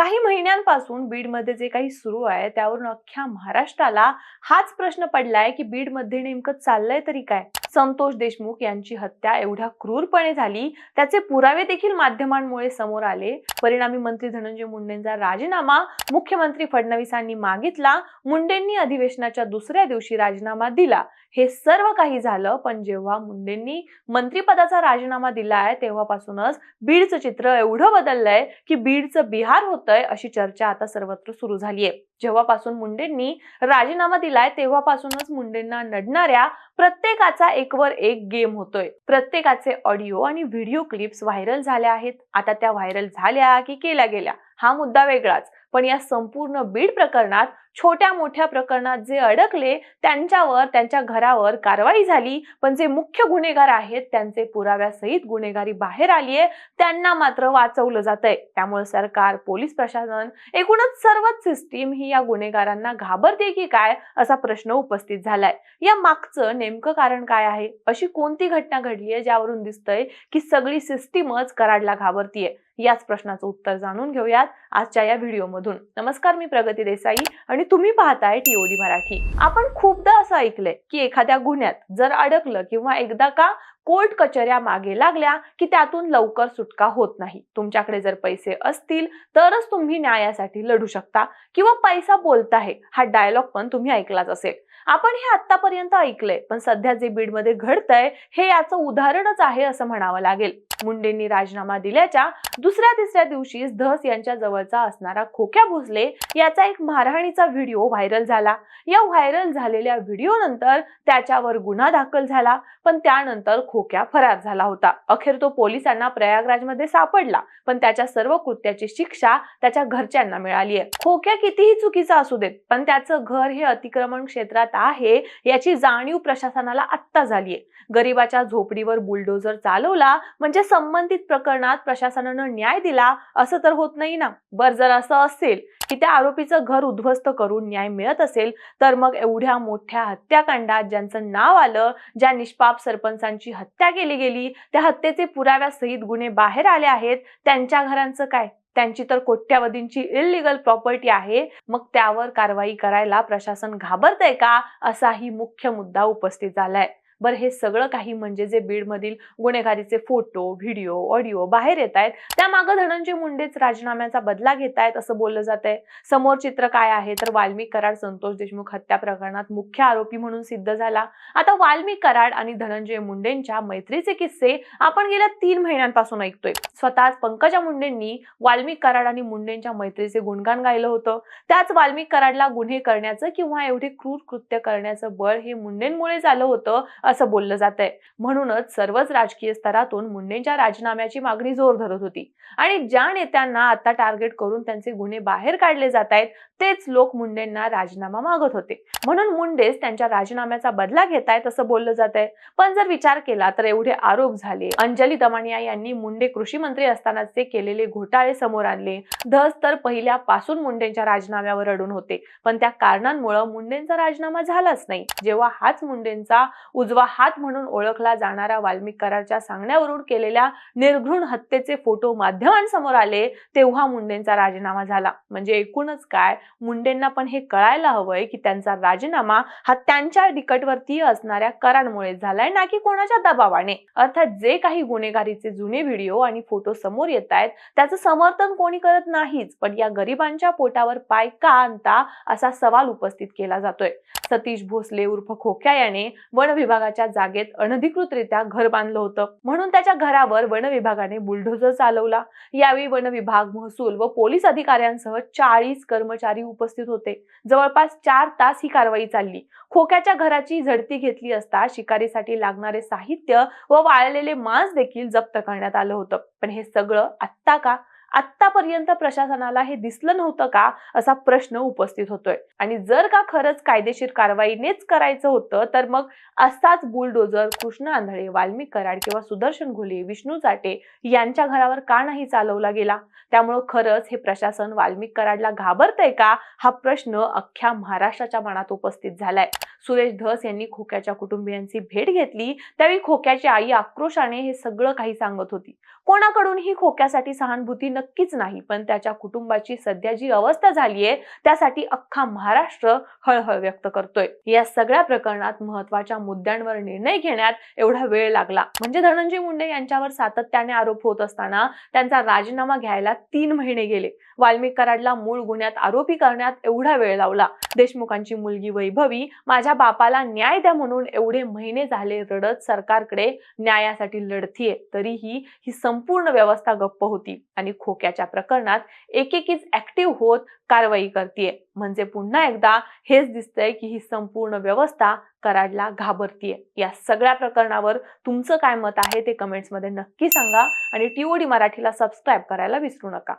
काही महिन्यांपासून बीडमध्ये जे काही सुरू आहे त्यावरून अख्ख्या महाराष्ट्राला हाच प्रश्न पडलाय की बीडमध्ये नेमकं चाललंय तरी काय? संतोष देशमुख यांची हत्या एवढ्या क्रूरपणे झाली त्याचे पुरावे देखील माध्यमांमुळे समोर आले. परिणामी मंत्री धनंजय मुंडेंचा राजीनामा मुख्यमंत्री फडणवीसांनी मागितला मुंडेंनी अधिवेशनाच्या दुसऱ्या दिवशी राजीनामा दिला. हे सर्व काही झालं पण जेव्हा मुंडेंनी मंत्रिपदाचा राजीनामा दिला आहे तेव्हापासूनच बीडचं चित्र एवढं बदललंय की बीडचं बिहार होतंय अशी चर्चा आता सर्वत्र सुरू झालीय. जेव्हापासून मुंडेंनी राजीनामा दिलाय तेव्हापासूनच मुंडेंना नडणाऱ्या प्रत्येकाचा एकवर एक गेम होतोय. प्रत्येकाचे ऑडिओ आणि व्हिडिओ क्लिप्स व्हायरल झाल्या आहेत. आता त्या व्हायरल झाल्या की केल्या गेल्या हा मुद्दा वेगळाच. पण या संपूर्ण बीड प्रकरणात छोट्या मोठ्या प्रकरणात जे अडकले त्यांच्यावर त्यांच्या घरावर कारवाई झाली. पण जे मुख्य गुन्हेगार आहेत त्यांचे पुराव्यासहित गुन्हेगारी बाहेर आली आहे. त्यांना मात्र वाचवलं जात आहे त्यामुळे सरकार पोलीस प्रशासन एकूणच सर्वच सिस्टीम ही या गुन्हेगारांना घाबरते की काय असा प्रश्न उपस्थित झालाय? या मागचं नेमकं कारण काय आहे? अशी कोणती घटना घडली आहे ज्यावरून दिसतंय की सगळी सिस्टीमच कराडला घाबरतीये? याच प्रश्नाचं उत्तर जाणून घेऊयात आजच्या या व्हिडिओमधून. नमस्कार मी प्रगती देसाई आणि तुम्ही पाहताय टीओडी मराठी. आपण खूपदा असं ऐकलंय की एखाद्या गुन्ह्यात जर अडकलं किंवा एकदा का कोर्ट कचऱ्या मागे लागल्या की त्यातून लवकर सुटका होत नाही. तुमच्याकडे जर पैसे असतील तरच तुम्ही न्यायासाठी लढू शकता किंवा पैसा बोलताय हा डायलॉग पण तुम्ही ऐकलाच असेल. आपण हे आतापर्यंत ऐकलंय पण सध्या जे बीडमध्ये घडतंय हे याचं उदाहरणच आहे असं म्हणावं लागेल. मुंडेंनी राजीनामा दिल्याच्या दुसऱ्या तिसऱ्या दिवशीच धस यांच्या जवळचा असणारा खोक्या भोसले याचा एक मारहाणीचा व्हिडिओ व्हायरल झाला. या व्हायरल झालेल्या व्हिडिओ नंतर त्याच्यावर गुन्हा दाखल झाला पण त्यानंतर खोक्या फरार झाला होता. अखेर तो पोलिसांना प्रयागराजमध्ये सापडला पण त्याच्या सर्व कृत्याची शिक्षा त्याच्या घरच्यांना मिळाली आहे खोक्या कितीही चुकीचा असू देत पण त्याचं घर हे अतिक्रमण क्षेत्रात आहे याची जाणीव प्रशासनाला आत्ता झालीये. गरीबाच्या झोपडीवर बुलडोजर चालवला म्हणजे संबंधित प्रकरणात प्रशासनानं न्याय दिला असं तर होत नाही ना. बर जर असं असेल की त्या आरोपीचं घर उद्ध्वस्त करून न्याय मिळत असेल तर मग एवढ्या मोठ्या हत्याकांडात ज्यांचं नाव आलं ज्या निष्पाप सरपंचांची हत्या केली गेली त्या हत्येचे पुराव्यासहित गुन्हे बाहेर आले आहेत त्यांच्या घरांचं काय? त्यांची तर कोट्यावधींची इलिगल प्रॉपर्टी आहे. मग त्यावर कारवाई करायला प्रशासन घाबरतंय का? असाही मुख्य मुद्दा उपस्थित झालाय. बरं हे सगळं काही म्हणजे जे बीडमधील गुन्हेगारीचे फोटो व्हिडिओ ऑडिओ बाहेर येत आहेत त्यामागं धनंजय मुंडेच राजीनाम्याचा बदला घेत आहेत असं बोललं जात आहे. समोर चित्र काय आहे? तर वाल्मिक कराड संतोष देशमुख हत्या प्रकरणात मुख्य आरोपी म्हणून सिद्ध झाला. आता वाल्मिक कराड आणि धनंजय मुंडेंच्या मैत्रीचे किस्से आपण गेल्या तीन महिन्यांपासून ऐकतोय. स्वतःच पंकजा मुंडेंनी वाल्मिक कराड आणि मुंडेंच्या मैत्रीचे गुणगान गायलं होतं. त्याच वाल्मिक कराडला गुन्हे करण्याचं किंवा एवढे क्रूर कृत्य करण्याचं बळ हे मुंडेंमुळे झालं होतं असं बोललं जात आहे म्हणूनच सर्वच राजकीय स्तरातून मुंडेंच्या राजीनाम्याची मागणी जोर धरत होती. आणि ज्या नेत्यांना आता टार्गेट करून त्यांचे गुन्हे बाहेर काढले जात आहेत तेच लोक मुंडेंना राजीनामा मागत होते. म्हणून मुंडेच त्यांच्या राजीनाम्याचा बदला घेत आहेत असं बोललं जात आहे पण जर विचार केला तर एवढे आरोप झाले. अंजली दमानिया यांनी मुंडे कृषी मंत्री असतानाचे केलेले घोटाळे समोर आणले. धस तर पहिल्यापासून मुंडेंच्या राजीनाम्यावर अडून होते. पण त्या कारणांमुळे मुंडेंचा राजीनामा झालाच नाही. जेव्हा हाच मुंडेंचा उजवा हात म्हणून ओळखला जाणारा वाल्मिक करारच्या सांगण्यावरून केलेल्या निर्घृण हत्येचे फोटो माध्यमांसमोर आले तेव्हा मुंडेंचा राजीनामा झाला. म्हणजे एकूणच काय? मुंडेंना पण हे कळायला हवंय की त्यांचा राजीनामा हा त्यांच्या निकटवर्तीय असणाऱ्या करांमुळे झालाय ना की कोणाच्या दबावाने. अर्थात जे काही गुन्हेगारीचे जुने व्हिडिओ आणि फोटो समोर येत आहेत त्याचं समर्थन कोणी करत नाहीच पण या गरिबांच्या पोटावर पाय का आणता असा सवाल उपस्थित केला जातोय. सतीश भोसले उर्फ खोक्या याने वन विभागाच्या जागेत अनधिकृतरित्या घर बांधलं होतं. म्हणून त्याच्या घरावर वन विभागाने बुलडोझर चालवला. यावेळी वन विभाग महसूल व पोलीस अधिकाऱ्यांसह चाळीस कर्मचारी उपस्थित होते. जवळपास चार तास ही कारवाई चालली. खोक्याच्या घराची झडती घेतली असता शिकारीसाठी लागणारे साहित्य व वाळलेले मांस देखील जप्त करण्यात आलं होतं. पण हे सगळं आत्ता का? आतापर्यंत प्रशासनाला हे दिसलं नव्हतं का असा प्रश्न उपस्थित होतोय. आणि जर का खरंच कायदेशीर कारवाईनेच करायचं होतं तर मग असाच बुलडोजर कृष्ण आंधळे वाल्मिक कराड किंवा सुदर्शन घोले विष्णू चाटे यांच्या घरावर का नाही चालवला गेला? त्यामुळं खरंच हे प्रशासन वाल्मिक कराडला घाबरतंय का? हा प्रश्न अख्ख्या महाराष्ट्राच्या मनात उपस्थित झालाय. सुरेश धस यांनी खोक्याच्या कुटुंबियांची भेट घेतली. त्यावेळी खोक्याची आई आक्रोशाने हे सगळं काही सांगत होती. कोणाकडूनही खोक्यासाठी सहानुभूती नक्कीच नाही पण त्याच्या कुटुंबाची सध्या जी अवस्था झालीये त्यासाठी अख्खा महाराष्ट्र हळहळ व्यक्त करतोय. या सगळ्या प्रकरणात महत्त्वाच्या मुद्द्यांवर निर्णय घेण्यात एवढा वेळ लागला. म्हणजे धनंजय मुंडे यांच्यावर सातत्याने आरोप होत असताना त्यांचा राजीनामा घ्यायला तीन महिने गेले. वाल्मिक कराडला मूळ गुन्ह्यात आरोपी करण्यात एवढा वेळ लावला. देशमुखांची मुलगी वैभवी माझ्या माझ्या बापाला न्याय द्या म्हणून एवढे महिने झाले रडत सरकारकडे न्यायासाठी लढतीये तरीही ही संपूर्ण व्यवस्था गप्प होती आणि खोक्याच्या प्रकरणात एकेकीच ऍक्टिव्ह होत कारवाई करतीये. म्हणजे पुन्हा एकदा हेच दिसतंय की ही संपूर्ण व्यवस्था कराडला घाबरतीये. या सगळ्या प्रकरणावर तुमचं काय मत आहे ते कमेंट्समध्ये नक्की सांगा आणि टीओडी मराठीला सबस्क्राईब करायला विसरू नका.